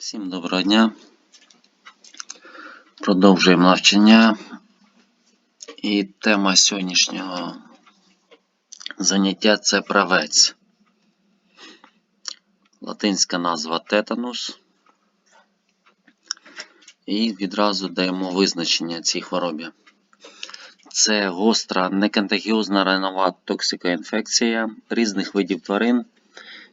Всім доброго дня. Продовжуємо навчання. І тема сьогоднішнього заняття це правець. Латинська назва тетанус. І відразу даємо визначення цій хворобі. Це гостра неконтагіозна ренова токсикоінфекція різних видів тварин,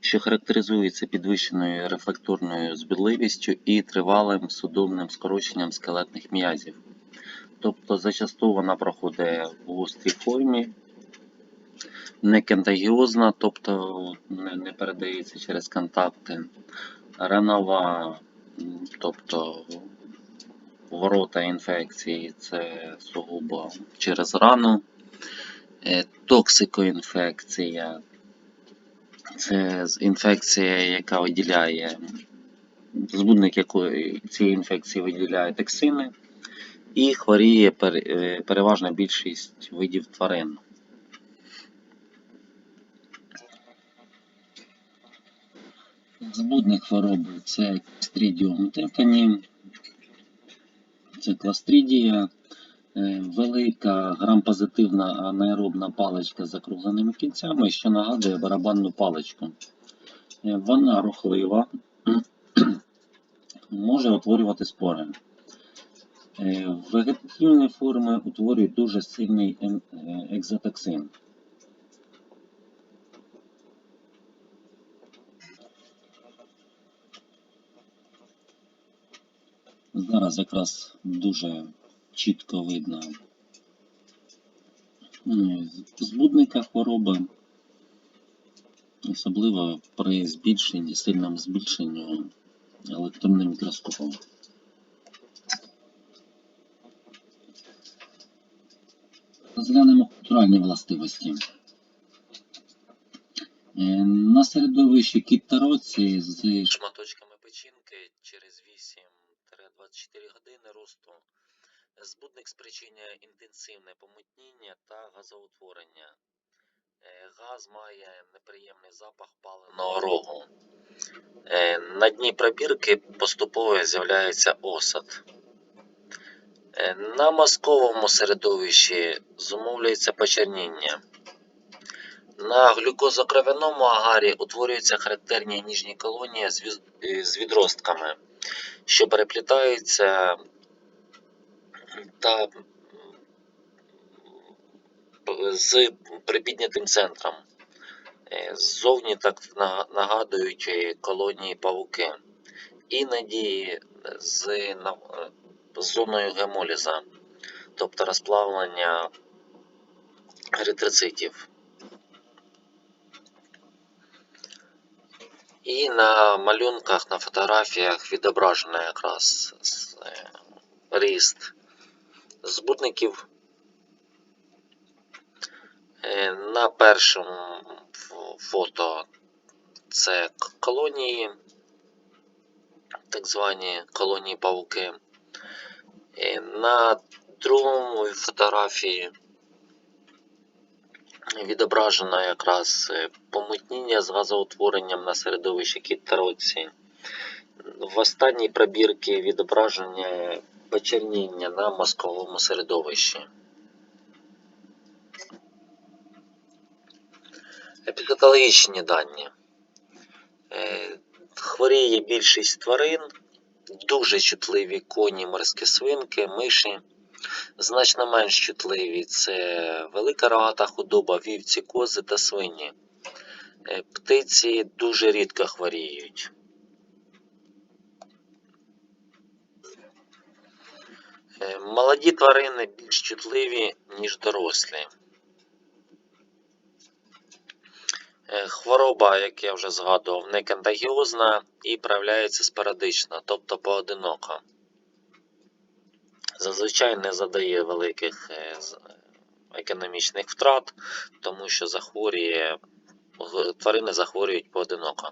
що характеризується підвищеною рефлекторною збідливістю і тривалим судомним скороченням скелетних м'язів. Тобто зачасту вона проходить в гострій формі, не контагіозна, тобто не, не передається через контакти, ранова, тобто ворота інфекції це сугубо через рану, Е, токсикоінфекція це інфекція, яка виділяє, збудник якої цієї інфекції виділяє токсини, і хворіє е, переважна більшість видів тварин. Збудник хвороби це Clostridium tetani, це кластридія, велика грампозитивна анаеробна паличка з закругленими кінцями, що нагадує барабанну паличку. Е, Вона рухлива, може утворювати спори. Е, Вегетативні форми утворюють дуже сильний е, екзотоксин. Зараз якраз дуже чітко видно збудника хвороби, особливо при збільшенні, сильному збільшенню електронним мікроскопом. Розглянемо натуральні властивості. Е, На середовищі кіт та з шматочками печінки через 8-24 години росту збудник спричиняє інтенсивне помутніння та газоутворення. Е, Газ має неприємний запах паленого рогу. Е, На дні пробірки поступово з'являється осад. Е, На мозковому середовищі зумовлюється почерніння. На глюкозокров'яному агарі утворюються характерні ніжні колонії з відростками, що переплітаються та з припіднятим центром. Е, Ззовні так на- нагадують е, колонії павуки. Іноді з, зоною гемоліза, тобто розплавлення еритроцитів. І на малюнках, на фотографіях відображено якраз е, ріст збутників. Е, На першому фото це колонії, так звані колонії павуки. Е, На другому фотографії відображено якраз е, помутніння з газоутворенням на середовищі кіт-тароці. В останній пробірці відображення почерніння на мозковому середовищі. Епідеміологічні дані. Е, Хворіє більшість тварин, дуже чутливі коні, морські свинки, миші. Значно менш чутливі це велика рогата худоба, вівці, кози та свині. Е, Птиці дуже рідко хворіють. Молоді тварини більш чутливі, ніж дорослі. Е, Хвороба, як я вже згадував, не контагіозна і проявляється спорадично, тобто поодиноко. Зазвичай не задає великих е, економічних втрат, тому що захворює, тварини захворюють поодиноко.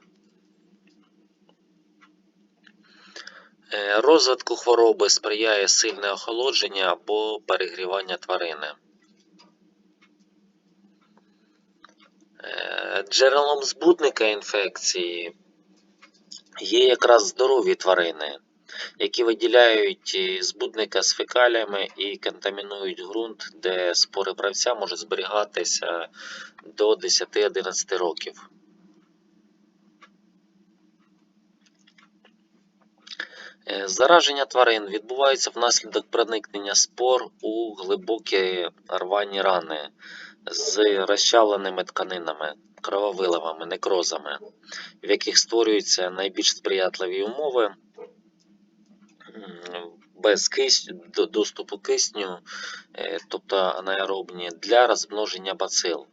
Розвитку хвороби сприяє сильне охолодження або перегрівання тварини. Е, Джерелом збутника інфекції Є якраз здорові тварини, які виділяють е, збудника з фекаліями і контамінують ґрунт, де спори правця можуть зберігатися до 10-11 років. Зараження тварин відбувається внаслідок проникнення спор у глибокі рвані рани з розчавленими тканинами, крововиливами, некрозами, в яких створюються найбільш сприятливі умови без кисню, до- доступу кисню, е, тобто анаеробні, для розмноження бацил.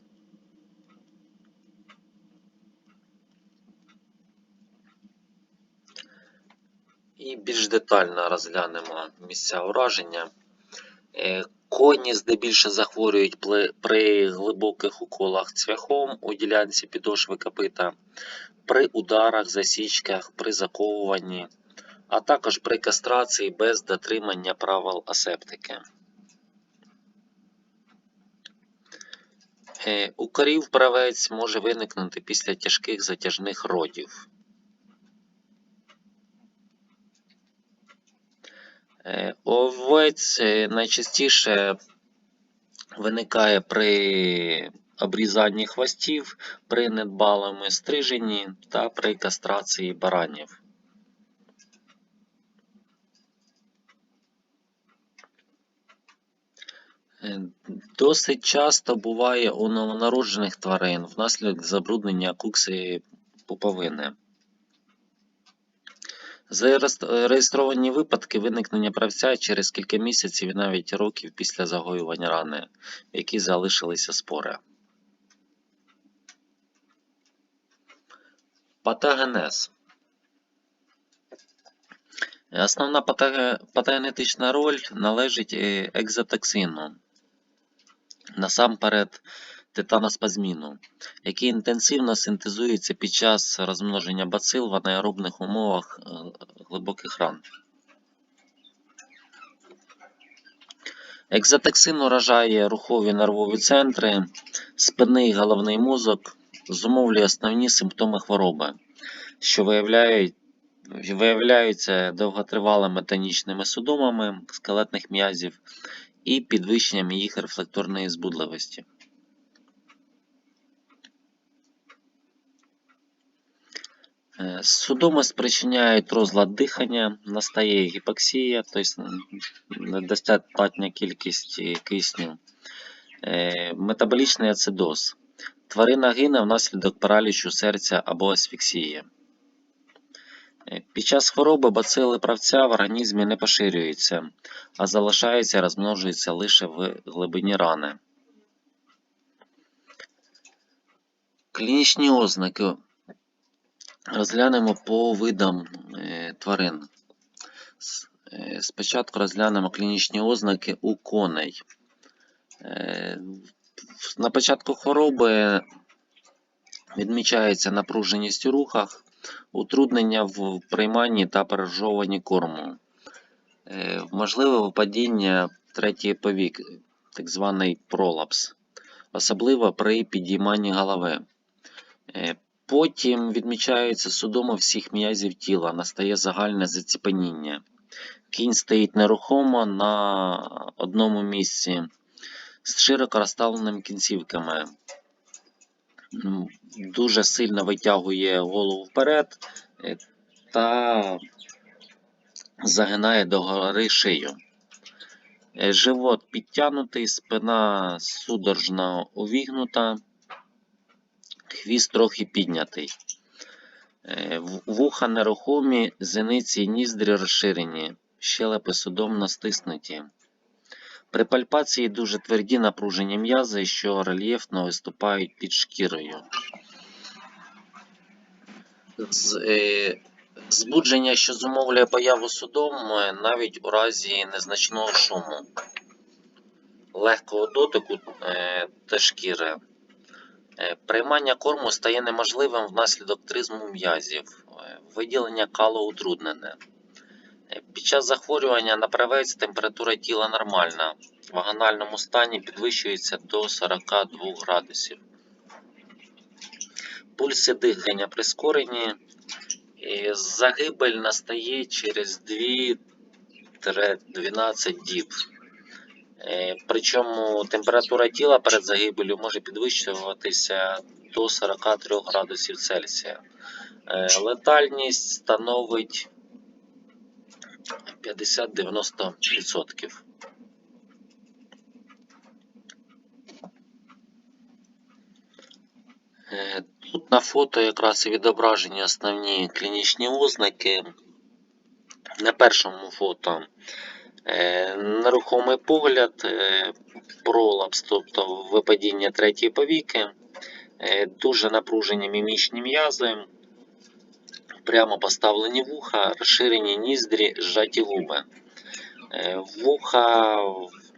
І більш детально розглянемо місця ураження. Е, Коні здебільшого захворюють при глибоких уколах цвяхом у ділянці підошви копита, при ударах, засічках, при заковуванні, а також при кастрації без дотримання правил асептики. Е, У корів правець може виникнути після тяжких затяжних родів. Е, у Овець е, найчастіше виникає при обрізанні хвостів, при недбалому стриженні та при кастрації баранів. Е, Досить часто буває у новонароджених тварин внаслідок забруднення кукси пуповини. Зареєстровані випадки виникнення правця через кілька місяців і навіть років після загоювання рани, в якій залишилися спори. Патогенез. Основна патоге- патогенетична роль належить е, екзотоксину, насамперед титаноспазміну, який інтенсивно синтезується під час розмноження бацил в анаеробних умовах е, глибоких ран. Екзотоксин уражає рухові нервові центри, спинний головний мозок, зумовлює основні симптоми хвороби, що виявляють, виявляються довготривалими тонічними судомами скелетних м'язів і підвищенням їх рефлекторної збудливості. Е, Судоми спричиняють розлад дихання, настає гіпоксія, тобто недостатня кількість кисню, Е, метаболічний ацидоз. Тварина гине внаслідок паралічу серця або асфіксії. Е, Під час хвороби бацили правця в організмі не поширюються, а залишаються і розмножуються лише в глибині рани. Клінічні ознаки розглянемо по видам е, тварин. Е, Спочатку розглянемо клінічні ознаки у коней. Е, На початку хвороби відмічається напруженість у рухах, утруднення в прийманні та пережовуванні корму, можливе випадіння третьої повік, так званий пролапс, особливо при підійманні голови. Потім відмічаються судоми всіх м'язів тіла, настає загальне заціпеніння. Кінь стоїть нерухомо на одному місці з широко розставленими кінцівками. Дуже сильно витягує голову вперед е, та загинає догори шию. Е, Живот підтягнутий, спина судорожно увігнута, хвіст трохи піднятий. Е, Вуха нерухомі, зениці і ніздрі розширені, щелепи судомно стиснуті. При пальпації дуже тверді напружені м'язи, що рельєфно виступають під шкірою. З, е, збудження, що зумовлює появу судом, е, навіть у разі незначного шуму, легкого дотику е, та шкіри. Е, Приймання корму стає неможливим внаслідок тризму м'язів, е, виділення калу утруднене. Е, Під час захворювання на правець температура тіла нормальна, в агональному стані підвищується до 42 градусів. Пульси дихання прискорені загибель настає через 2-12 діб. Е, Причому температура тіла перед загибелью може підвищуватися до 43 градусів Цельсія. Е, Летальність становить 50-90%. Е, Тут на фото якраз і відображені основні клінічні ознаки. На першому фото нерухомий погляд, е, пролапс, тобто випадіння третьої повіки, е, дуже напружені мімічні м'язи, прямо поставлені вуха, розширені ніздрі, зжаті губи. Е, Вуха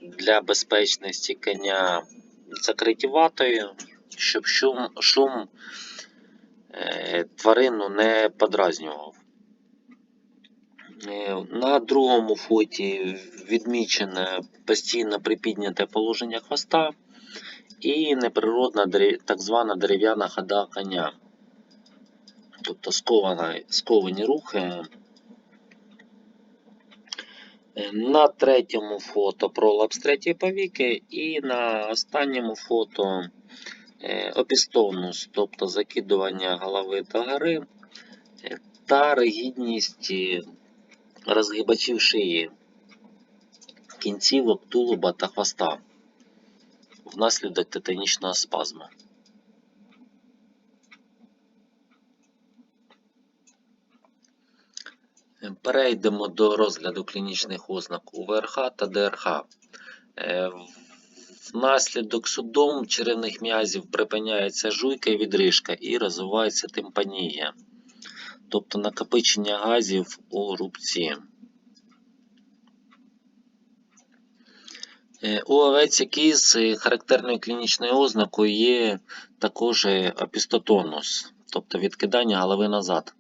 для безпечності коня закриті ватою, щоб шум, шум е, тварину не подразнював. На другому фоті відмічене постійно припідняте положення хвоста і неприродна так звана дерев'яна хода коня. Тобто сковані рухи. На третьому фото пролапс третьої повіки і на останньому фото е, опістонус, тобто закидування голови догори е, та ригідність е, розгибачів шиї, кінцівок, тулуба та хвоста внаслідок титанічного спазму. Перейдемо до розгляду клінічних ознак УВРХ та ДРХ. Е, Внаслідок судом черевних м'язів припиняється жуйка і відрижка і розвивається тимпанія, тобто накопичення газів у рубці. Е, У овець і кіз е, характерною клінічною ознакою є також е, опістотонус, тобто відкидання голови назад.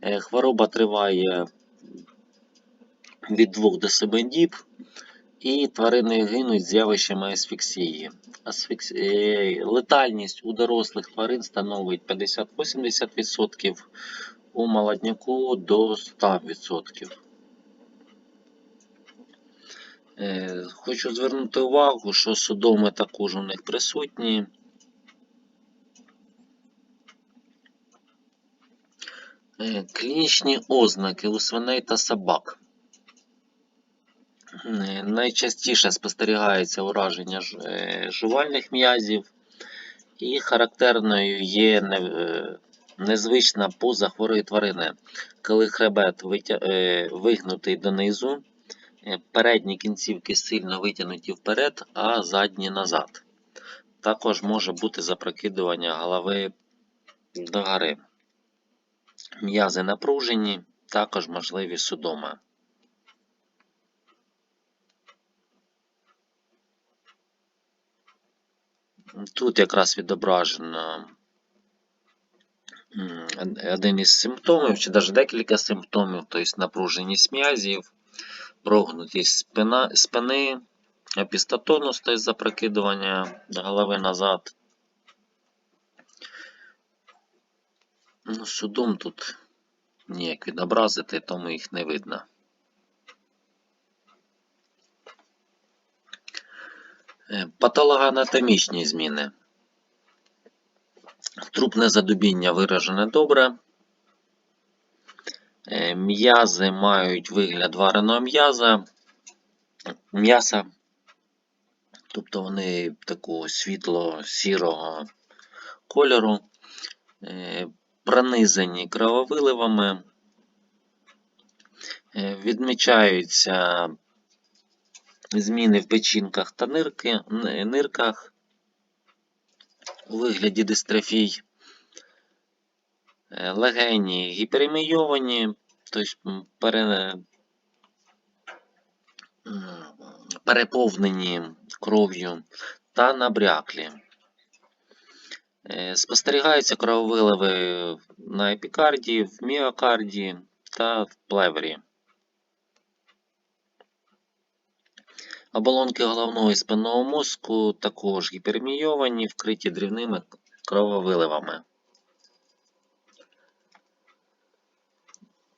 Е, Хвороба триває від 2 до 7 діб, і тварини гинуть з явищами асфіксії. Асфікс... Летальність у дорослих тварин становить 50-80%, у молодняку до 100%. Е, Хочу звернути увагу, що судоми також у них присутні. Е, Клінічні ознаки у свиней та собак. Е, Найчастіше спостерігається ураження жувальних м'язів, і характерною є незвична поза хворої тварини, коли хребет е, вигнутий донизу, е, передні кінцівки сильно витягнуті вперед, а задні назад. Також може бути запрокидування голови догори. М'язи напружені, також можливі судоми. Тут якраз відображено один із симптомів, чи навіть декілька симптомів, тобто напруженість м'язів, прогнутість спина, спини, епістотонус, тобто запрокидування голови назад. Ну, судом тут ніяк відобразити, тому їх не видно. Е, Патологоанатомічні зміни. Трупне задубіння виражене добре. Е, М'язи мають вигляд вареного м'яза, м'яса, тобто вони такого світло-сірого кольору, е, пронизані крововиливами, Е, відмічаються зміни в печінках та нирках у вигляді дистрофій. Е, Легені гіперемійовані, тобто пере, переповнені кров'ю та набряклі. Е, Спостерігаються крововиливи на епікардії, в міокарді та в плеврі. Оболонки головного і спинного мозку також гіперемійовані, вкриті дрібними крововиливами.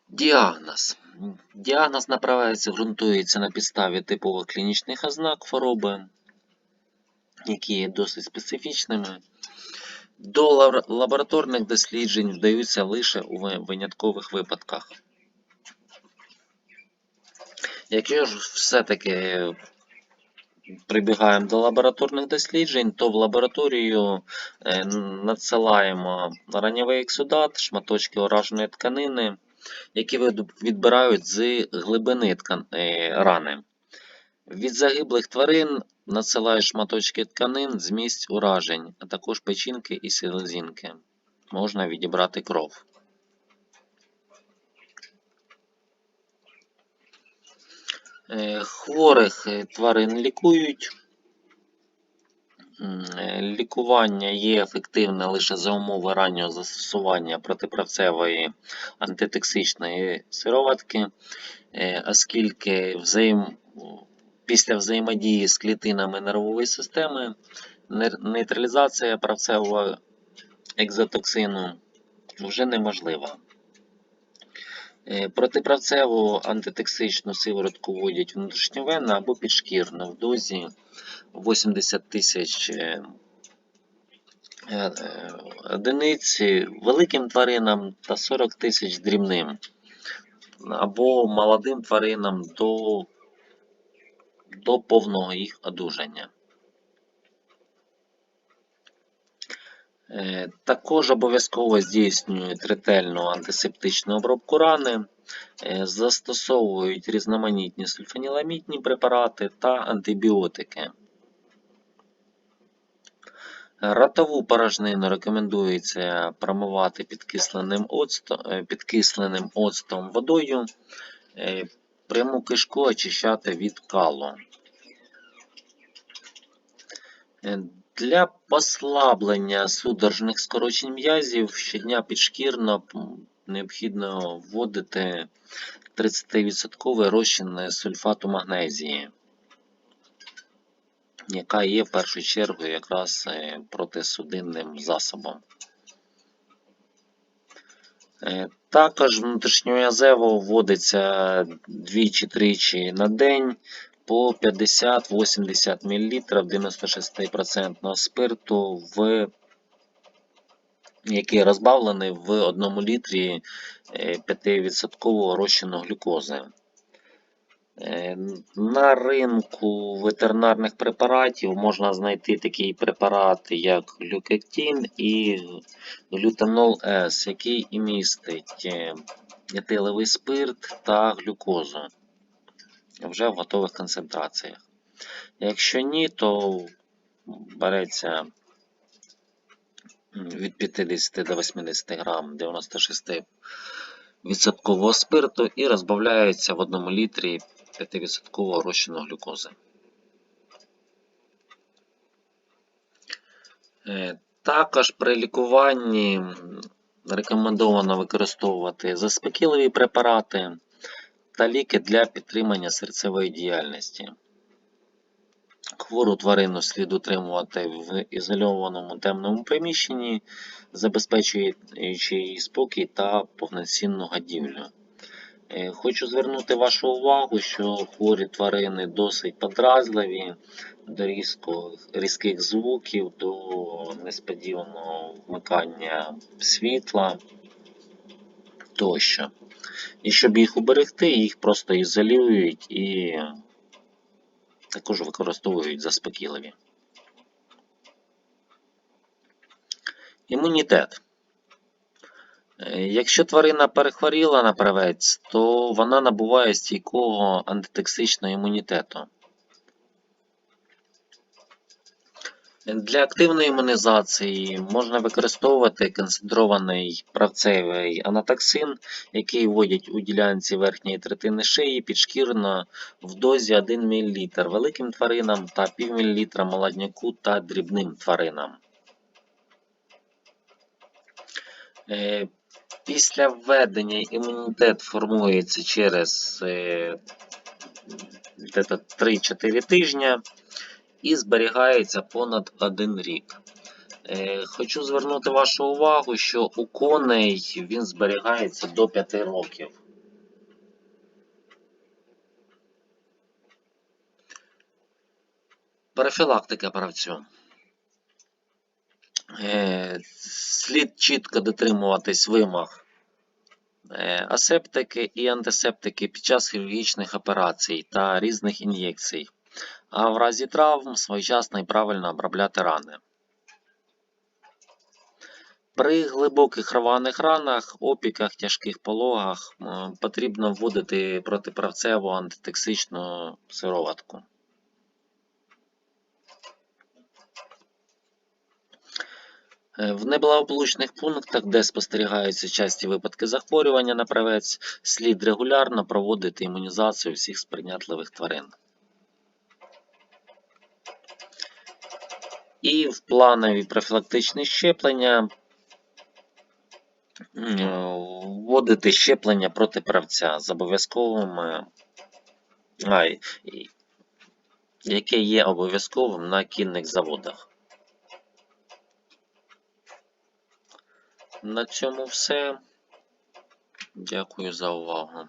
Діагноз. Діагноз направляється, ґрунтується на підставі типових клінічних ознак хвороби, які є досить специфічними. До лабораторних досліджень вдаються лише у виняткових випадках. Якщо ж все-таки прибігаємо до лабораторних досліджень, то в лабораторію е, надсилаємо ранньовий ексудат, шматочки ураженої тканини, які відбирають з глибини е, рани. Від загиблих тварин надсилають шматочки тканин з місць уражень, а також печінки і селезінки. Можна відібрати кров. Хворих е, тварин лікують. Е, Лікування є ефективне лише за умови раннього застосування протиправцевої антитоксичної сироватки, е, оскільки взаєм... після взаємодії з клітинами нервової системи нейтралізація правцевого екзотоксину вже неможлива. Е, Протиправцеву антитоксичну сиворотку вводять внутрішньовенно або підшкірно в дозі 80 тисяч е, е, одиниць великим тваринам та 40 тисяч дрібним, або молодим тваринам до, до повного їх одужання. Також обов'язково здійснюють ретельну антисептичну обробку рани, е, застосовують різноманітні сульфаніламідні препарати та антибіотики. Ротову порожнину рекомендується промивати підкисленим оцтом, е, підкисленим оцтом водою, е, пряму кишку очищати від калу. Для послаблення судорожних скорочень м'язів щодня підшкірно необхідно вводити 30% розчин сульфату магнезії, яка є в першу чергу якраз е, протисудинним засобом. Е, Також внутрішньоязево вводиться двічі-тричі на день по 50-80 мл 96% спирту, в, який розбавлений в 1 літрі е, 5% розчину глюкози. Е, На ринку ветеринарних препаратів можна знайти такий препарат, як глюкектин і глютанол С, який і містить е, етиловий спирт та глюкозу вже в готових концентраціях. Якщо ні, то береться від 50 до 80 грам 96% спирту і розбавляється в 1 літрі 5% розчину глюкози. Е, Також при лікуванні рекомендовано використовувати заспокійливі препарати та ліки для підтримання серцевої діяльності. Хвору тварину слід утримувати в ізольованому темному приміщенні, забезпечуючи її спокій та повноцінну годівлю. Е, Хочу звернути вашу увагу, що хворі тварини досить подразливі до різко, різких звуків, до несподіваного вмикання світла тощо. І щоб їх уберегти, їх просто ізолюють і також використовують заспокійливі. Імунітет. Е, Якщо тварина перехворіла на правець, то вона набуває стійкого антитоксичного імунітету. Для активної імунізації можна використовувати концентрований правцевий анатоксин, який вводять у ділянці верхньої третини шиї підшкірно в дозі 1 мл великим тваринам та пів мл молодняку та дрібним тваринам. Е, Після введення імунітет формується через е, 3-4 тижні і зберігається понад один рік. Е, хочу звернути вашу увагу, що у коней він зберігається до 5 років. Профілактика правцю. Е, слід чітко дотримуватись вимог е, асептики і антисептики під час хірургічних операцій та різних ін'єкцій а в разі травм своєчасно і правильно обробляти рани. При глибоких рваних ранах, опіках, тяжких пологах потрібно вводити протиправцеву антитоксичну сироватку. Е, В неблагополучних пунктах, де спостерігаються часті випадки захворювання на правець, слід регулярно проводити імунізацію всіх сприйнятливих тварин. І в планові профілактичні щеплення е, вводити щеплення проти правця з обов'язковим, е, яке є обов'язковим на кінних заводах. На цьому все. Дякую за увагу.